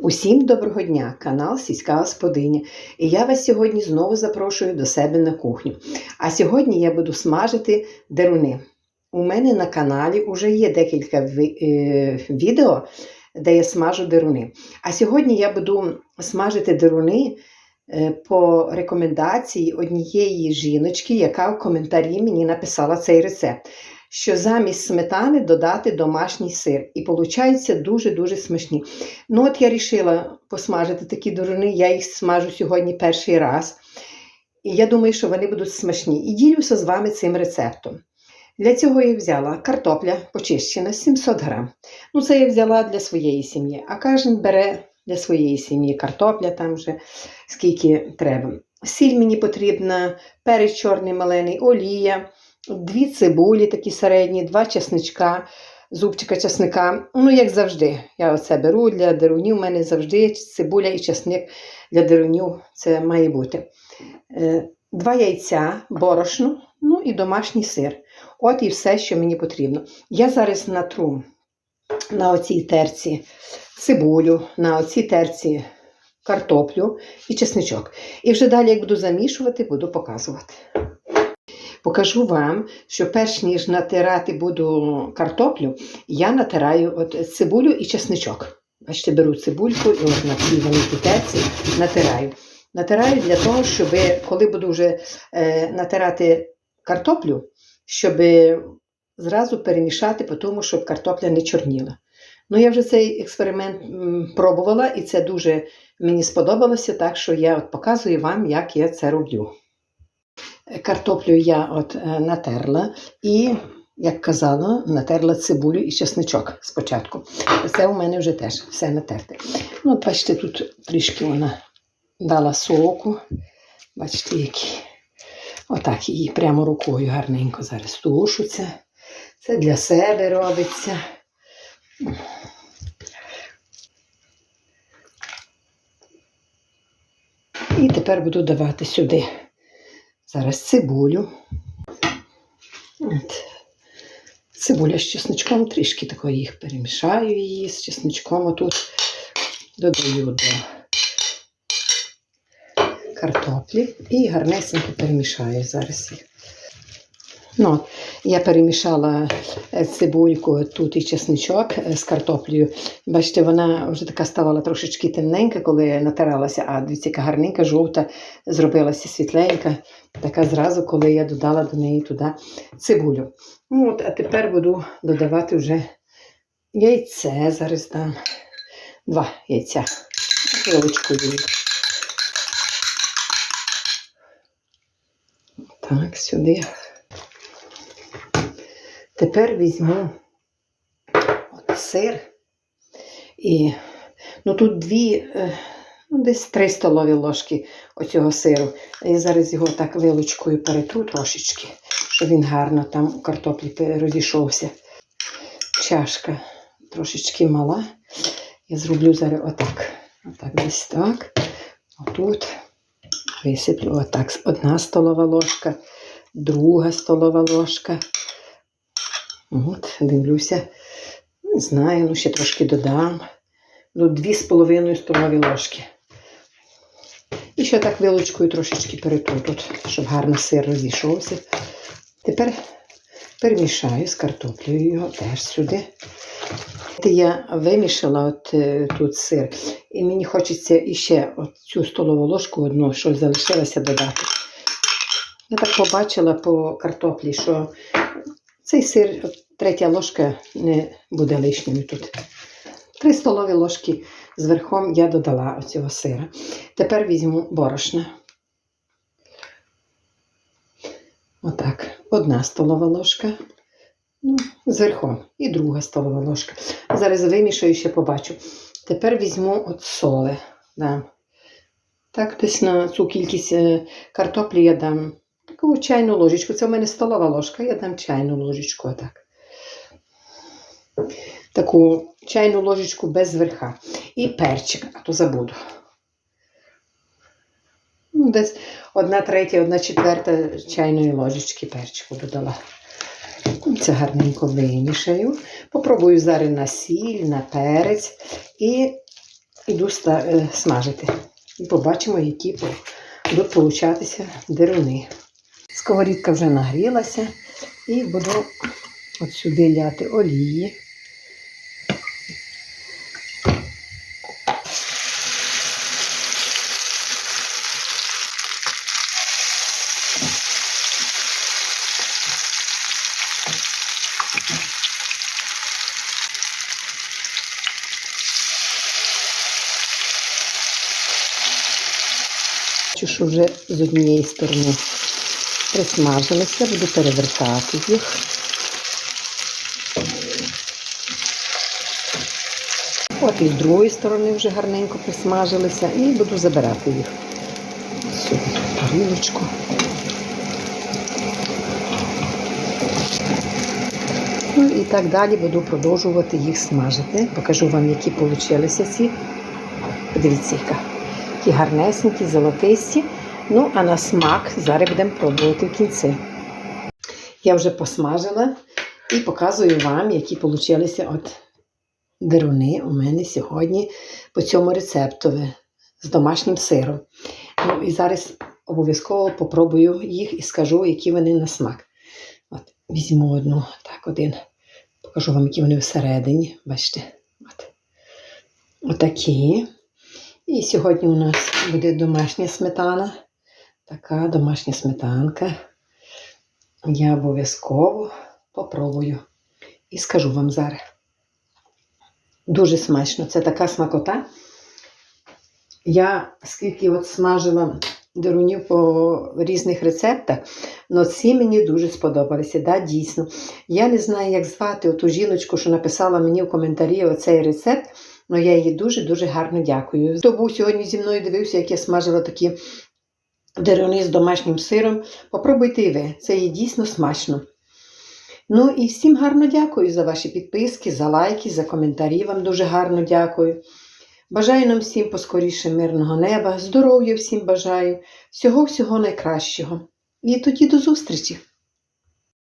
Усім доброго дня, канал Сільська Господиня. І я вас сьогодні знову запрошую до себе на кухню. А сьогодні я буду смажити деруни. У мене на каналі вже є декілька е, відео, де я смажу деруни. А сьогодні я буду смажити деруни е, по рекомендації однієї жіночки, яка в коментарі мені написала цей рецепт. Що замість сметани додати домашній сир. І виходить дуже-дуже смачні. Ну, от я вирішила посмажити такі дуруни, я їх смажу сьогодні перший раз. І я думаю, що вони будуть смачні. І ділюся з вами цим рецептом. Для цього я взяла картопля почищена 700 грам. Ну, це я взяла для своєї сім'ї, а кожен бере для своєї сім'ї картопля там вже скільки треба. Сіль мені потрібна, перець чорний малений, олія, дві цибулі такі середні, два чесничка, зубчика чесника. Ну, як завжди, я оце беру для дерунів. У мене завжди цибуля і чесник для дерунів це має бути. Е, Два яйця, борошно, ну і домашній сир. От і все, що мені потрібно. Я зараз натру на оцій терці цибулю, на оцій терці картоплю і чесничок. І вже далі, як буду замішувати, буду показувати. Покажу вам, що перш ніж натирати буду картоплю, я натираю от цибулю і чесничок. Бачите, беру цибульку і от на цій великій терці натираю. Натираю для того, щоб коли буду вже е, натирати картоплю, щоб зразу перемішати, по тому, щоб картопля не чорніла. Ну, я вже цей експеримент пробувала, і це дуже мені сподобалося, так що я от показую вам, як я це роблю. Картоплю я от е, натерла і, як казала, натерла цибулю і чесничок спочатку. Це у мене вже теж все натерте. Ну, бачите, тут трішки вона дала соку. Бачите, які. Отак її прямо рукою гарненько зараз тушу це. Це для себе робиться. І тепер буду давати сюди зараз цибулю. От. Цибуля з чесничком, трішки такої їх перемішаю її з чесничком. Отут додаю до картоплі і гарнесенько перемішаю зараз їх. Ну, я перемішала е, цибульку тут і чесничок е, з картоплею. Бачите, вона вже така ставала трошечки темненька, коли натиралася, а дивіться, гарненька, жовта, зробилася світленька. Така зразу, коли я додала до неї туди цибулю. Ну, от, а тепер буду додавати вже яйце. Зараз дам два яйця. Вилочкою. Так, сюди. Тепер візьму от сир і ну тут дві, е, ну десь три столові ложки оцього сиру. Я зараз його так вилочкою перетру трошечки, щоб він гарно там у картоплі розійшовся. Чашка трошечки мала. Я зроблю зараз отак. Отак, десь так. Отут. Висиплю отак. Одна столова ложка, друга столова ложка. От, дивлюся. Не знаю, ну ще трошки додам. Ну, дві з половиною столові ложки. І ще так вилочкою трошечки перетру щоб гарно сир розійшовся. Тепер перемішаю з картоплею його теж сюди. Я вимішала от е, тут сир, і мені хочеться іще от цю столову ложку одну, що залишилося додати. Я так побачила по картоплі, що цей сир, третя ложка не буде лишньою тут. Три столові ложки з верхом я додала оцього сира. Тепер візьму борошна. Отак. Одна столова ложка. Ну, з верхом. І друга столова ложка. Зараз вимішаю, ще побачу. Тепер візьму от соли. Дам. Так, десь на цю кількість е, картоплі я дам таку чайну ложечку. Це в мене столова ложка, я дам чайну ложечку. Отак. Таку чайну ложечку без верха. І перчик, а то забуду. Ну, десь одна третя, одна четверта чайної ложечки перчику додала. Це гарненько вимішаю. Попробую зараз на сіль, на перець і ста- е, смажити. І побачимо, які будуть получатися деруни. Сковорідка вже нагрілася і буду от сюди ляти олії. Що вже з однієї сторони присмажилися, буду перевертати їх. От і з другої сторони вже гарненько присмажилися і буду забирати їх. Сюди тарілочку. Ну і так далі буду продовжувати їх смажити. Покажу вам, які получилися ці. Подивіться. Такі гарнесенькі, золотисті. Ну, а на смак зараз будемо пробувати в кінці. Я вже посмажила і показую вам, які получилися от деруни у мене сьогодні по цьому рецептові з домашнім сиром. Ну і зараз обов'язково попробую їх і скажу, які вони на смак. От, візьму одну, так, один. Покажу вам, які вони всередині. Бачите. От. Отакі. І сьогодні у нас буде домашня сметана. Така домашня сметанка. Я обов'язково попробую і скажу вам зараз. Дуже смачно. Це така смакота. Я скільки от смажила дерунів по різних рецептах, але ці мені дуже сподобалися. Да, дійсно. Я не знаю, як звати оту жіночку, що написала мені в коментарі оцей рецепт. Ну, я їй дуже-дуже гарно дякую. Хто був сьогодні зі мною дивився, як я смажила такі деруни з домашнім сиром. Попробуйте і ви. Це є дійсно смачно. Ну і всім гарно дякую за ваші підписки, за лайки, за коментарі. Вам дуже гарно дякую. Бажаю нам всім поскоріше мирного неба, здоров'я всім бажаю, всього-всього найкращого. І тоді до зустрічі!